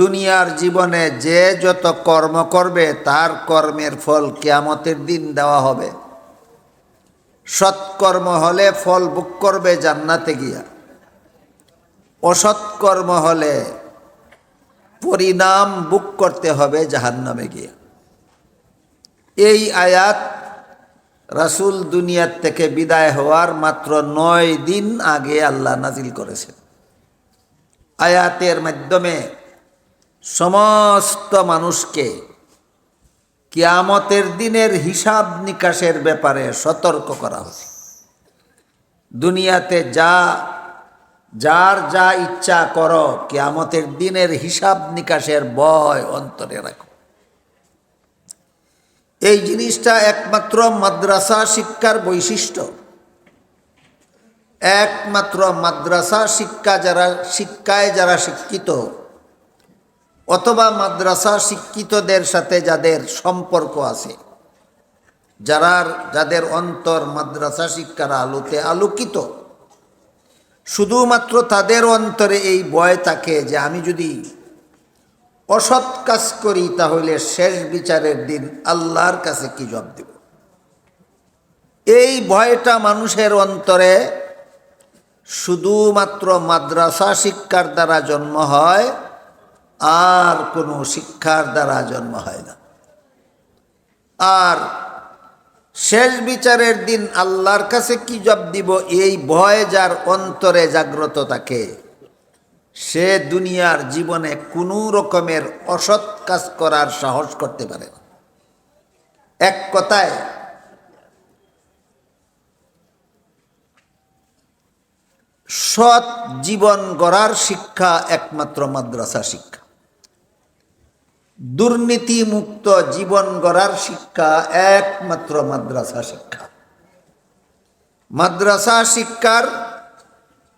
দুনিয়ার জীবনে যে যত কর্ম করবে, তার কর্মের ফল কেয়ামতের দিন দেওয়া হবে। সৎকর্ম হলে ফল বুক করবে জান্নাতে গিয়া। অসৎকর্ম হলে পরিণাম বুক করতে হবে জাহান্নামে গিয়া। এই আয়াত রাসূল দুনিয়ার থেকে বিদায় হওয়ার মাত্র নয় দিন আগে আল্লাহ নাজিল করেছেন। আয়াতের মাধ্যমে সমস্ত মানুষকে কিয়ামতের দিনের হিসাব নিকাশের ব্যাপারে সতর্ক করা হচ্ছে দুনিয়াতে যা, যার যা ইচ্ছা করো, কিয়ামতের দিনের হিসাব নিকাশের ভয় অন্তরে রাখো। এই জিনিসটা একমাত্র মাদ্রাসা শিক্ষার বৈশিষ্ট্য। একমাত্র মাদ্রাসা শিক্ষা যারা, শিক্ষায় যারা শিক্ষিত অথবা মাদ্রাসা শিক্ষিতদের সাথে যাদের সম্পর্ক আছে, যারা যাদের অন্তর মাদ্রাসা শিক্ষার আলোতে আলোকিত, শুধুমাত্র তাদের অন্তরে এই ভয় থাকে যে আমি যদি অসৎ কাজ করি তাহলে শেষ বিচারের দিন আল্লাহর কাছে কি জব দেব? এই ভয়টা মানুষের অন্তরে শুধুমাত্র মাদ্রাসা শিক্ষার দ্বারা জন্ম হয় আর কোনো শিক্ষার দ্বারা জন্ম হয় না। আর শেষ বিচারের দিন আল্লাহর কাছে কি জব দিব? এই ভয় যার অন্তরে জাগ্রত থাকে, সে দুনিয়ার জীবনে কোনো রকমের অসৎ কাজ করার সাহস করতে পারে না। এক কথায়, সৎ জীবন গড়ার শিক্ষা একমাত্র মাদ্রাসা শিক্ষা। দুর্নীতিমুক্ত জীবন গড়ার শিক্ষা একমাত্র মাদ্রাসা শিক্ষা। মাদ্রাসা শিক্ষার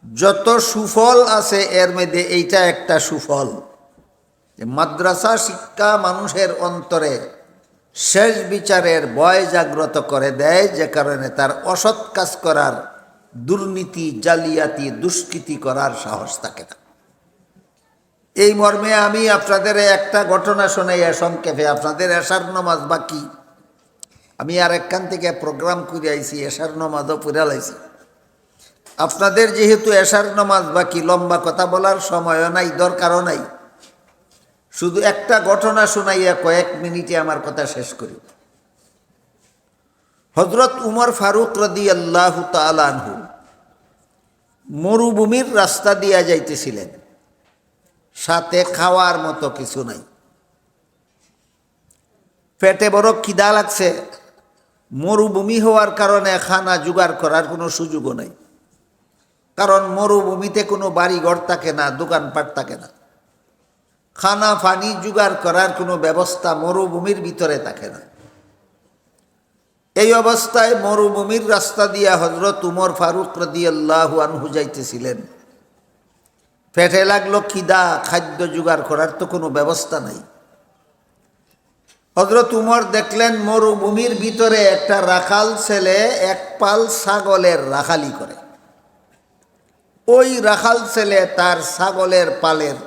যত সুফল আছে, এর মধ্যে এইটা একটা সুফল। মাদ্রাসা শিক্ষা মানুষের অন্তরে শেষ বিচারের ভয় জাগ্রত করে দেয়, যে কারণে তার অসৎ কাজ করার দুর্নীতি, জালিয়াতি, দুষ্কৃতি করার সাহস থাকে না। এই মর্মে আমি আপনাদের একটা ঘটনা শোনাই সংক্ষেপে আপনাদের এশার নমাজ বাকি। আমি আর একখান থেকে প্রোগ্রাম করে আইছি, এশার নমাজও পুরা লাইছি। আপনাদের যেহেতু এশার নমাজ বাকি, লম্বা কথা বলার সময়ও নাই, দরকারও নাই। শুধু একটা ঘটনা শোনাইয়া কয়েক মিনিটে আমার কথা শেষ করি। হজরত উমর ফারুক রদি আল্লাহ তালানহু মরুভূমির রাস্তা দিয়া যাইতেছিলেন। সাথে খাওয়ার মতো কিছু নাই। পেটে বড় খিদা লাগছে। মরুভূমি হওয়ার কারণে খানা জোগাড় করার কোনো সুযোগও নাই। কারণ মরুভূমিতে কোনো বাড়িঘর থাকে না, দোকানপাট থাকে না। খানা ফানি জোগাড় করার কোনো ব্যবস্থা মরুভূমির ভিতরে থাকে না। এই অবস্থায় মরুভূমির রাস্তা দিয়া হজরত উমর ফারুক রদি আল্লাহ আনহু যাইতেছিলেন। পেটে লাগল খিদা খাদ্য জোগাড় করার তো কোনো ব্যবস্থা নাই। হজরত উমর দেখলেন মরুভূমির ভিতরে একটা রাখাল ছেলে এক পাল ছাগলের রাখালি করে। ওই রাখাল ছেলে তার ছাগলের পালের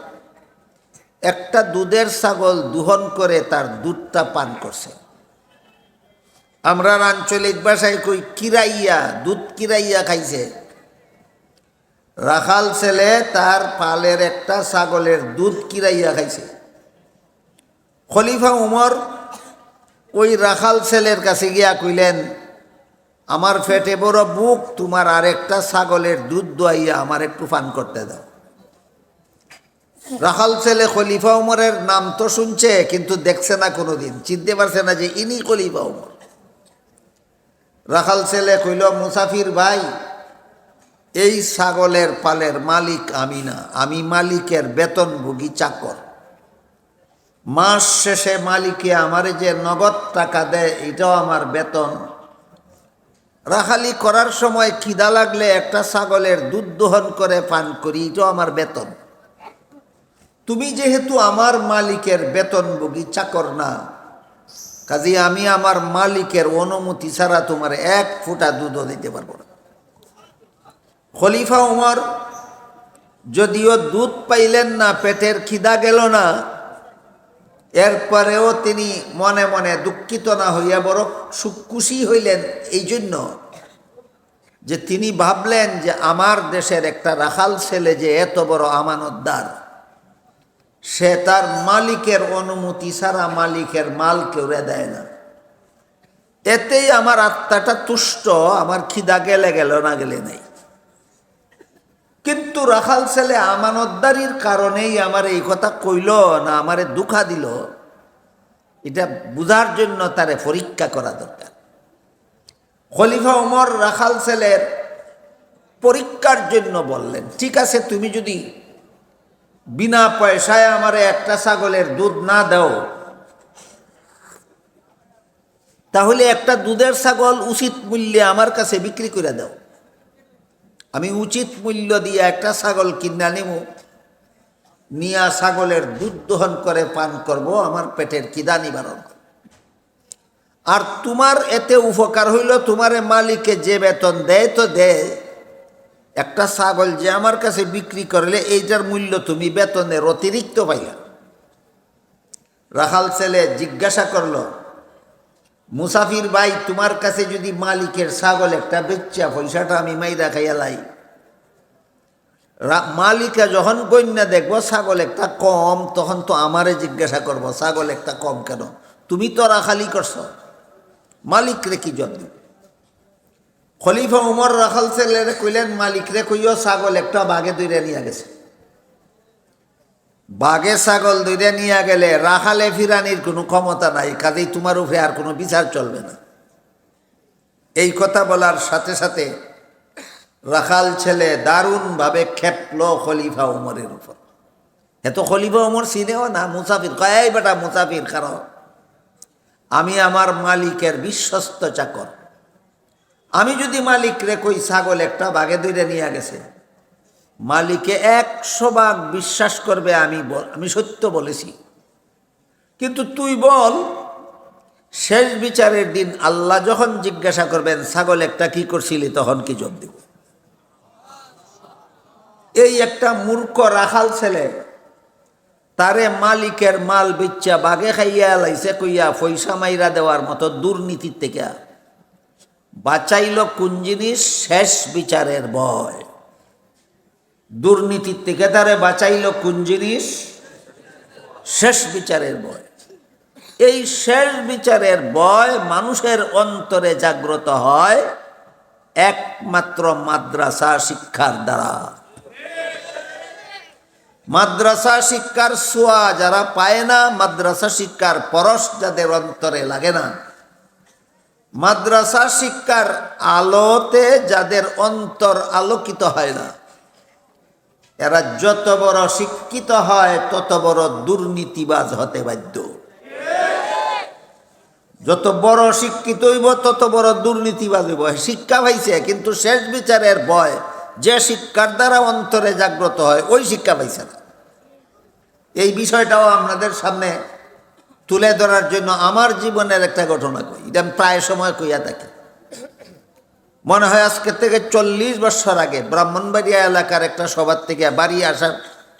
একটা দুধের ছাগল দুহন করে তার দুধটা পান করছে। আমরা আঞ্চলিক ভাষায় কই, কিরাইয়া, দুধ কিরাইয়া খাইছে। রাখাল ছেলে তার পালের একটা ছাগলের দুধ কিরাইয়া খাইছে। খলিফা উমর ওই রাখাল ছেলের কাছে গিয়া কইলেন, আমার ফেটে বড় বুক, তোমার আরেকটা ছাগলের দুধ দোয়াইয়া আমার একটু পান করতে দাও। রাখাল ছেলে খলিফা উমরের নাম তো শুনছে, কিন্তু দেখছে না কোনোদিন। চিনতে পারছে না যে ইনি খলিফা উমর। রাখাল ছেলে কইল, মুসাফির ভাই এই ছাগলের পালের মালিক আমি না। আমি মালিকের বেতনভোগী চাকর। মাস শেষে মালিকে আমার যে নগদ টাকা দেয়, এটাও আমার বেতন। রাখালি করার সময় খিদা লাগলে একটা ছাগলের দুধ দোহন করে পান করি, এটাও আমার বেতন। তুমি যেহেতু আমার মালিকের বেতনভোগী চাকর না কাজে আমি আমার মালিকের অনুমতি ছাড়া তোমার এক ফোঁটা দুধও দিতে পারব না। খলিফা উমর, যদিও দুধ পাইলেন না, পেটের খিদা গেল না, এরপরেও তিনি মনে মনে দুঃখিত না হইয়া বড় সুখুশি হইলেন। এই জন্য যে তিনি ভাবলেন যে আমার দেশের একটা রাখাল ছেলে যে এত বড় আমানতদার, সে তার মালিকের অনুমতি ছাড়া মালিকের মাল কেউরে দেয় না। এতেই আমার আত্মাটা তুষ্ট, আমার খিদা গেলে গেল না গেলে নেই। কিন্তু রাখাল ছেলে আমানতদারির কারণেই আমার এই কথা কইল না আমারে দুঃখা দিল। এটা বুঝার জন্য তারে পরীক্ষা করা দরকার। খলিফা উমর রাখাল ছেলের পরীক্ষার জন্য বললেন, ঠিক আছে, তুমি যদি বিনা পয়সায় আমারে একটা ছাগলের দুধ না দাও, তাহলে একটা দুধের ছাগল উচিত মূল্যে আমার কাছে বিক্রি করে দাও। আমি উচিত মূল্য দিয়ে একটা ছাগল কিনা নেব। নিয়া ছাগলের দুধ দহন করে পান করব, আমার পেটের কিদা নিবারণ। আর তোমার এতে উপকার হইল, তোমারে মালিকে যে বেতন দেয় তো দেয়। একটা ছাগল যে আমার কাছে বিক্রি করলে এইটার মূল্য তুমি বেতনের অতিরিক্ত পাইলা। রাখাল ছেলে জিজ্ঞাসা করল মুসাফির ভাই, তোমার কাছে যদি মালিকের ছাগল একটা বেচ্চা পয়সাটা আমি মাইরা খাইয়া লাই। মালিকা যখন গণ্যা দেখব ছাগল একটা কম, তখন তো আমারে জিজ্ঞাসা করব, ছাগল একটা কম কেন? তুমি তো রাখালি করছ। মালিক রে কি জব খলিফা উমর রাখাল ছেলেরে কইলেন মালিক রে কইও ছাগল একটা বাঘে দৈরে নিয়ে গেছে। বাঘে ছাগল দৈরে নিয়ে গেলে রাখালে ফিরানির কোনো ক্ষমতা নাই, কাজেই তোমার উপরে আর কোনো বিচার চলবে না। এই কথা বলার সাথে সাথে রাখাল ছেলে দারুণভাবে খেপল খলিফা উমরের উপর। এত খলিফা উমর চিনেও না, মুসাফির কয়াই বেটা মুসাফির কারণ আমি আমার মালিকের বিশ্বস্ত চাকর। আমি যদি মালিক রে কই ছাগল একটা বাঘে দৈরে নিয়ে গেছে মালিকে একশো ভাগ বিশ্বাস করবে আমি আমি সত্য বলেছি। কিন্তু তুই বল, শেষ বিচারের দিন আল্লাহ যখন জিজ্ঞাসা করবেন, ছাগল একটা কি করছিলি? তখন কি জব দিব? এই একটা মূর্খ রাখাল ছেলে, তারে মালিকের মাল বিচ্ছা বাগে খাইয়া লাইছে কইয়া পয়সা মাইরা দেওয়ার মতো দুর্নীতির থেকে। বাঁচাইল কোন জিনিস? শেষ বিচারের ভয়। দুর্নীতির থেকে তারে বাঁচাইল কোন জিনিস? শেষ বিচারের বয় এই শেষ বিচারের বয় মানুষের অন্তরে জাগ্রত হয় একমাত্র মাদ্রাসা শিক্ষার দ্বারা। মাদ্রাসা শিক্ষার সোয়া যারা পায় না, মাদ্রাসা শিক্ষার পরশ যাদের অন্তরে লাগে না। মাদ্রাসা শিক্ষার আলোতে যাদের অন্তর আলোকিত হয় না। এরা যত বড় শিক্ষিত হয়, তত বড় দুর্নীতিবাজ হতে বাধ্য। যত বড় শিক্ষিত হইব, তত বড় দুর্নীতিবাজ হইব। শিক্ষা পাইছে, কিন্তু শেষ বিচারের ভয়, যে শিক্ষার দ্বারা অন্তরে জাগ্রত হয়, ওই শিক্ষা পাইছে না। এই বিষয়টাও আপনাদের সামনে তুলে ধরার জন্য আমার জীবনের একটা ঘটনা কই। এটা আমি প্রায় সময় কইয়া থাকি। মনে হয় আজকে থেকে চল্লিশ বছর আগে ব্রাহ্মণবাড়িয়া এলাকার একটা সবার থেকে বাড়ি আসার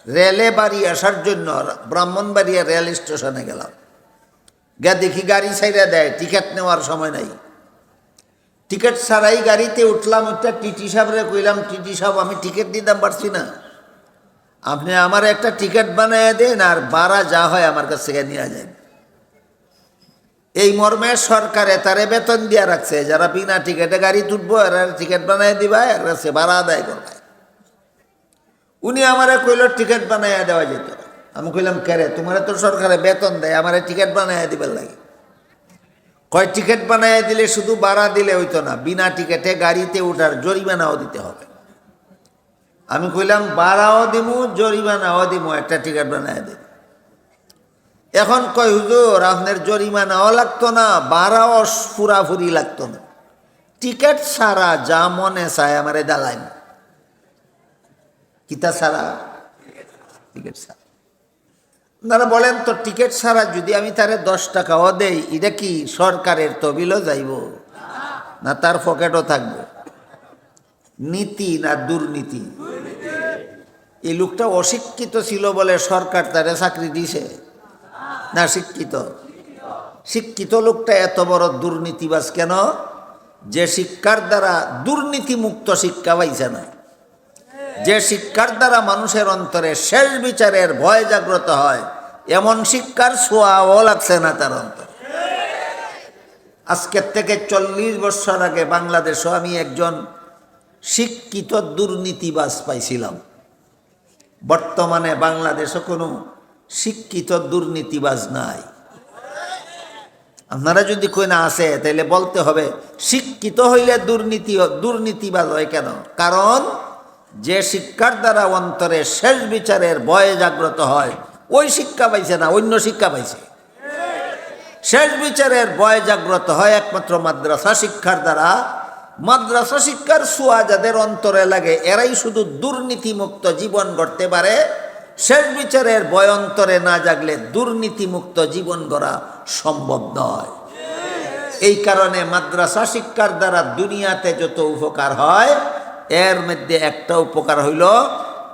রেলে বাড়ি আসার জন্য ব্রাহ্মণবাড়িয়া রেল স্টেশনে গেলাম। গিয়া দেখি গাড়ি ছাইরা দেয়, টিকিট নেওয়ার সময় নাই। টিকিট ছাড়াই গাড়িতে উঠলাম, একটা টিটি সাহেবরে কইলাম, টিটি সাহেব, আমি টিকিট দিতাম, পারছি না। আপনি আমার একটা টিকিট বানিয়ে দেন আর বাড়া যা হয় আমার কাছ থেকে নিয়ে যায় এই মর্মে সরকারে তারে বেতন দিয়া রাখছে, যারা বিনা টিকিটে গাড়ি তুলবো, এরা টিকিট বানাই দিবা, এরা সে ভাড়া আদায় করবে। উনি আমারে কইল, টিকিট বানাইয়া দেওয়া যেত আমি কইলাম কেরে তোমার তো সরকারে বেতন দেয়, আমারে টিকিট বানাইয়া দিবার লাগে। কয়, টিকিট বানাইয়া দিলে শুধু ভাড়া দিলে হইতো না, বিনা টিকিটে গাড়িতে ওঠার জরিমানাও দিতে হবে। আমি কইলাম, ভাড়াও দিমু, জরিমানাও দিমু, একটা টিকিট বানাইয়া দিই এখন কয়, হুজুর, আপনার জরিমানাও লাগতো না, ভাড়াও ফুরাফুরি লাগতো না। টিকিট ছাড়া যা মনে চায় আমারে দালাই না কিতা ছাড়া? টিকিট ছাড়া। আপনারা বলেন তো, টিকিট ছাড়া যদি আমি তারে দশ টাকাও দেই, এটা কি সরকারের তবিলও যাইব? না তার পকেটও থাকবে? নীতি না দুর্নীতি? এই লোকটা অশিক্ষিত ছিল বলে সরকার তারে চাকরি দিছে। না শিক্ষিত? শিক্ষিত লোকটা এত বড় দুর্নীতিবাজ কেন? যে শিক্ষার দ্বারা দুর্নীতিমুক্ত শিক্ষা পাইছে না। যে শিক্ষার দ্বারা মানুষের অন্তরে শেষ বিচারের ভয় জাগ্রত হয়, এমন শিক্ষার ছোঁয়াও লাগছে না তার অন্তর। আজকের থেকে চল্লিশ বছর আগে বাংলাদেশও আমি একজন শিক্ষিত দুর্নীতিবাজ পাইছিলাম। বর্তমানে বাংলাদেশে কোনো শিক্ষিত দুর্নীতিবাজ নাই। আপনারা যদি কই না আসে তাহলে বলতে হবে, শিক্ষিত হইলে দুর্নীতি, দুর্নীতিবাজ হয় কেন? কারণ যে শিক্ষার দ্বারা অন্তরে শেষ বিচারের ভয়ে জাগ্রত হয়, ওই শিক্ষা পাইছে না, অন্য শিক্ষা পাইছে। শেষ বিচারের ভয় জাগ্রত হয় একমাত্র মাদ্রাসা শিক্ষার দ্বারা। মাদ্রাসা শিক্ষার ছোঁয়া যাদের অন্তরে লাগে, এরাই শুধু দুর্নীতিমুক্ত জীবন গড়তে পারে শেষ বিচারের ভয় অন্তরে না জাগলে দুর্নীতিমুক্ত জীবন গড়া সম্ভব নয়। এই কারণে মাদ্রাসা শিক্ষার দ্বারা দুনিয়াতে যত উপকার হয়, এর মধ্যে একটা উপকার হইল,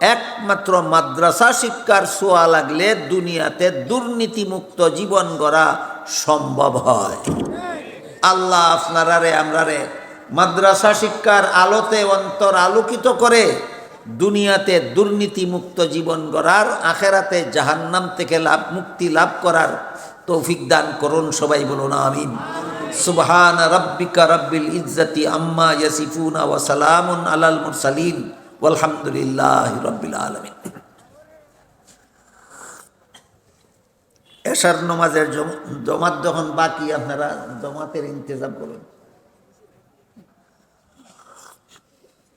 একমাত্র মাদ্রাসা শিক্ষার ছোঁয়া লাগলে দুনিয়াতে দুর্নীতিমুক্ত জীবন গড়া সম্ভব হয়। আল্লাহ আপনারারে, আমরারে মাদ্রাসা শিক্ষার আলোতে অন্তর আলোকিত করে দুনিয়াতে দুর্নীতিমুক্ত জীবন গড়ার, আখেরাতে জাহান্নাম থেকে লাভ, মুক্তি লাভ করার তৌফিক দান করুন সবাই বলুন, আমিন। সুবহান রব্বিকা রব্বিল ইজ্জতি আম্মা ইয়াসিফুনা ওয়া সালামুন আলাল মুরসালিন। ওয়ালহামদুলিল্লাহি রব্বিল আলামিন। এশার নমাজের জম- জমাত যখন বাকি, আপনারা জমাতের ইন্তজাম করুন শেষ দই তো না নিবা কৌ দোয়া করবার লাগবে জোয়াত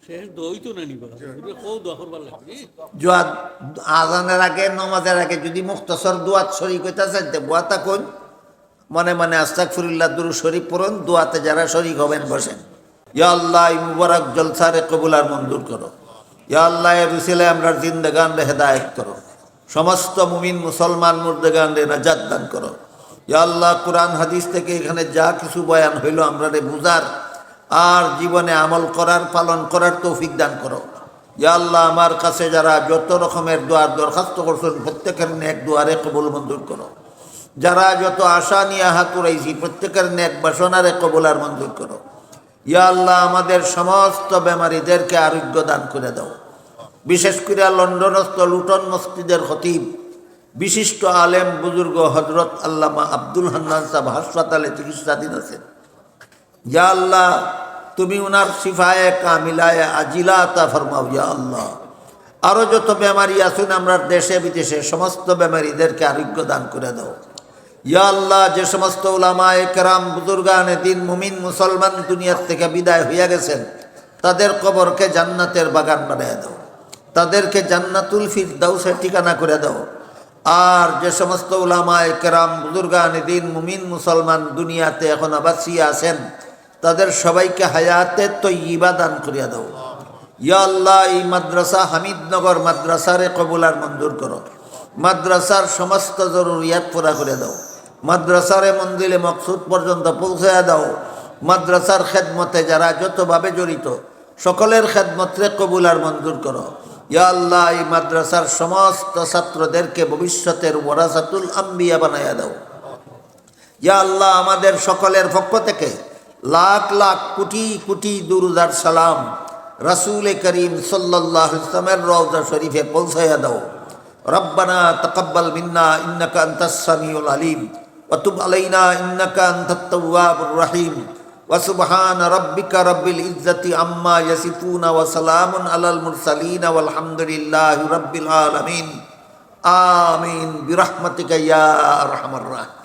আজানের আগে, নমাজের আগে যদি মুক্তসর দোয়াত শরীফ হইতে চাইতে বুয়াতা কোন মনে মনে আস্তাক ফুরিল্লা দুরু শরীফ পড়ুন, দোয়াতে যারা শরীক হবেন, বসেন। ইয়া আল্লাহ, এই মুবারক জলসারে কবুলার মঞ্জুর করো। ইয়া আল্লাহ এর রুসিলে আমরা জিন্দগান রে হেদায়ত করো। সমস্ত মুমিন মুসলমান রে নাজাত দান করো। ইয়া আল্লাহ, কোরআন হাদিস থেকে এখানে যা কিছু বয়ান হইল আমরা রে বুঝার আর জীবনে আমল করার, পালন করার তৌফিক দান করো। ইয়া আল্লাহ, আমার কাছে যারা যত রকমের দোয়ার দরখাস্ত করছেন, প্রত্যেকের নেক দুয়ারে কবুল মঞ্জুর করো। যারা যত আশা নিয়ে হাত উড়াইছি, প্রত্যেকের নেক বাসনারে কবুল আর মঞ্জুর করো। আল্লাহ, আমাদের সমস্ত বেমারিদেরকে আরোগ্য দান করে দাও। বিশেষ করে লন্ডনস্থ লুটন মসজিদের খতিব, বিশিষ্ট আলেম বুজুর্গ হজরত আল্লামা আব্দুল হান্নান সাহেব, হাসপাতালে চিকিৎসাধীন আছেন। ইয়া আল্লাহ তুমি উনার সিফায়ে কামিলায় আজিলা তা ফরমাও ইয়া আল্লাহ আরও যত বেমারি আছেন, আমরা দেশে, বিদেশে সমস্ত বেমারিদেরকে আরোগ্য দান করে দাও। ইয়া আল্লাহ যে সমস্ত উলামায়ে কেরাম, বুজুর্গানে দিন মুমিন, মুসলমান দুনিয়ার থেকে বিদায় হইয়া গেছেন, তাদের কবরকে জান্নাতের বাগান বানিয়ে দাও। তাদেরকে জান্নাতুল ফিরদাউসের ঠিকানা করে দাও। আর যে সমস্ত উলামায়ে কেরাম, বুজুর্গানে দিন মুমিন, মুসলমান দুনিয়াতে এখন আবাসিয়া আছেন তাদের সবাইকে হায়াতে তৈবা দান করিয়া দাও। ইয়া আল্লাহ, এই মাদ্রাসা হামিদনগর মাদ্রাসারে কবুলার মঞ্জুর করো। মাদ্রাসার সমস্ত জরুরিয়াত পুরা করে দাও। মাদ্রাসারে মন্দিরে মকসুদ পর্যন্ত পৌঁছাইয়া দাও। মাদ্রাসার খেদমতে যারা যতভাবে জড়িত, সকলের খেদমতরে কবুলার মঞ্জুর করো। ইয়া আল্লাহ, এই মাদ্রাসার সমস্ত ছাত্রদেরকে ভবিষ্যতের ওরাসাতুল আম্বিয়া বানাইয়া দাও। ইয়া আল্লাহ, আমাদের সকলের পক্ষ থেকে লাখ লাখ কোটি কোটি দুরুদার সালাম রাসূল করিম ইসলামের রওজা শরীফে পৌঁছাইয়া দাও। রব্বানা তাকাব্বাল মিন্না, ইন্নাকা আনতাস সামিউল আলিম। ওয়া তুব আলাইনা, ইন্নাকা আনতাত তাওয়াবুর রহিম। ওয়া সুবহানা রাব্বিকা রাব্বিল ইজ্জাতি আম্মা ইয়াসিফুনা ওয়া সালামুন আলাল মুরসালিন ওয়াল হামদুলিল্লাহি রাব্বিল আলামিন। আমিন, বিরহমাতিকা ইয়া আরহামার রাহিম